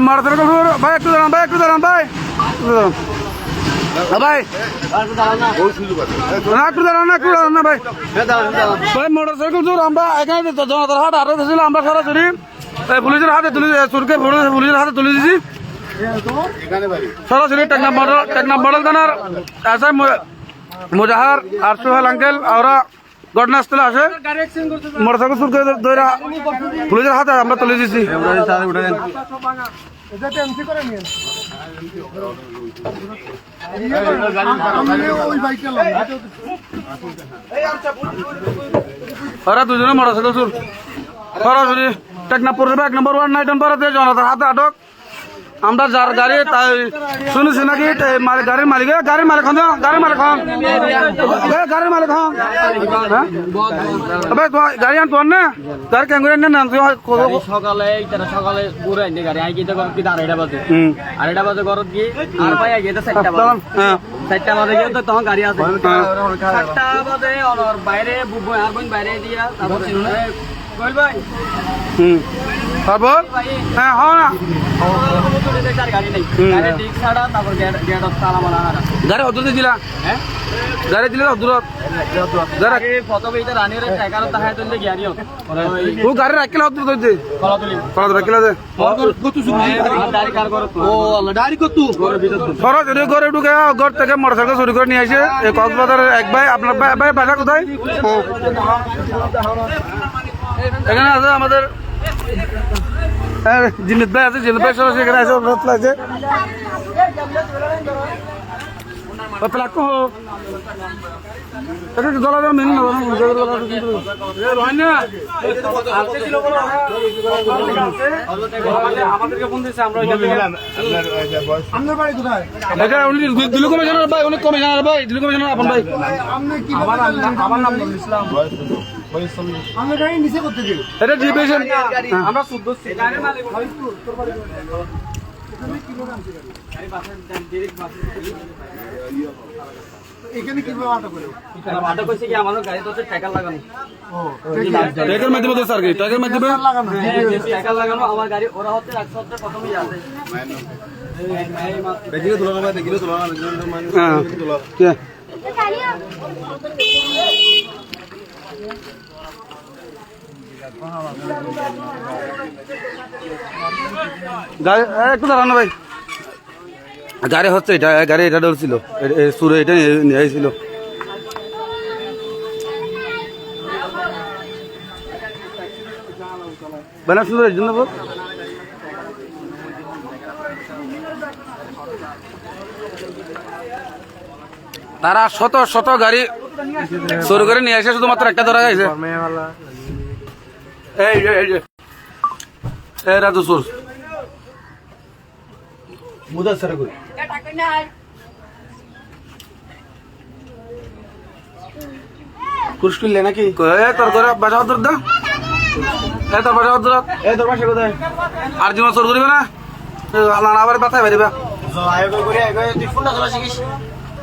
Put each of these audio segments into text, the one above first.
Motorcycle ভাই, একটু দাঁড়ান, ভাই, একটু দাঁড়ান, ভাই। ভাই। না, একটু দাঁড়ান না একটু দাঁড়ান না, ভাই। ভাই মোটরসাইকেল চোর আমরা এখানে জনতার হাট আটক ছিল আমরা সরাসরি পুলিশের হাতে তুলে চোরকে পুলিশ- পুলিশের হাতে তুলে দিছি সরাসরি টেকনাফ মডেল টেকনাফ মডেল থানার এস আই মুজাহার আঙ্কেল ওরা ঘটনাস্থলে আসে, মোটরসাইকেল চুরকে ধরে পুলিশের হাতে আমরা তুলে ওরা দুজনে মোটরসাইকেল চুর। সরাসরি টেকনাফ পৌরসভা এক নম্বর ওয়ার্ড নাইটন পাড়াতে জনতার হাতে আটক। আমরা যার গাড়ি তাই শুনেছি নাকি? গাড়ির মালিক। গাড়ির মালিক হন গাড়ির মালিক হন। গাড়ির মালিক হন। হ্যাঁ? গাড়ি আন তোমার না গাড়ি কেন করে না? সকালে সকালে পুরো আইনে গাড়ি। আই গিয়ে কি আড়াইটা বাজে। আড়াইটা বাজে করত কি? আর পাই আই গিয়ে চারটা বাজে। হ্যাঁ। চারটা বাজে গিয়ে তখন গাড়ি আছে। হ্যাঁ। চারটা বাজে ওর বাইরে বুবু আর বোন বাইরে দিয়া তারপর কইল ভাই হুম। তারপর? হ্যাঁ হ্যাঁ তার গাড়ি নেই। গাড়ি ঠিক ছাড়া তারপর গেট গেট তালা মারা হারা গাড়ি অদূর দিলা হ্যাঁ? গাড়ি দিলে অদূরত গাড়ি গাড়ি টাকার তাহায় ও রাখিলে অদূর দিতে কলা তুলি। কলা রাখিলে দে আর গাড়ি কার করত ও আল্লাহ গাড়ি কত? ঘরের ভিতর তো। সরাসরি ঘরে ঢুকে ঘর থেকে মোটরসাইকেল চুরি করে নিয়ে আসে। এই কক্সবাজারের এক ভাই আপনার ভাই ভাই বাসা কোথায়? এখানে আছে আমাদের হ্যাঁ, জিনিত ভাই আছে জিনিত ভাই সরাসরি এখানে আছে ওনার ফ্লাইটে ওই ফ্লাইট এটা দলা দলা মেনু না দলা দলা কিন্তু এ রহিন না আমাদেরকে ফোন দিয়েছে আমরা ওইখান থেকে এটা উনি দিলু কমিশনার ভাই উনি কমিশনার ভাই দিলু কমিশনার আপন ভাই। আমার নাম আমার নাম নুরুল ইসলাম। এটা ডিভিশন আমরা শুদ্ধ মালিক আটা কইছে কি আমাদের গাড়ি তো টাকা লাগানো ট্যাগের মাধ্যমে। তো স্যার মাধ্যমে? লাগানো আমার গাড়ি ওরা একশো হ্যাঁ। এ, একটু দাঁড়ানো ভাই। গাড়ি হচ্ছে এটা গাড়ি এটা ডলছিল সুরে এটা নিয়ে- জন্য তারা শত শত গাড়ি শুরু করে নিয়ে এসে শুধুমাত্র একটা ধরা গেছে। এই এই যে এই রাজু সুর কুরস্কুল নাকি এ তোর ঘরে বাসা দর দা এ তোর বাসা দর এ তোর বাসা কোথায় আর জীবন চোর করিবে না এ, না না আবার বাতায় বেরিবা হ্যাঁ কুরস্কুল কসবাজার কসবাজার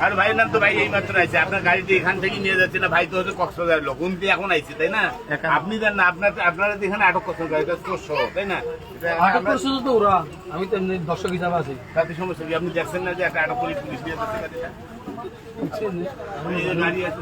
আর ভাইয়ের নাম তো ভাই এই মাত্র আছে আপনার গাড়িতে এখান থেকে নিয়ে যাচ্ছে না। ভাই তো হচ্ছে কক্সবাজার লোক। উনি এখন আইছে তাই না? আপনি দেন না আপনার আপনারা এখানে আটক করছেন গাড়িটা চোর সহ তাই না? এটা আমরা- তো ওরা। আমি তো এমনি দর্শক হিসাবে আছি। তাতে সমস্যা কি? আপনি দেখছেন না যে একটা আটক করে পুলিশ নিয়ে যাচ্ছে গাড়িটা? গাড়ি আছে।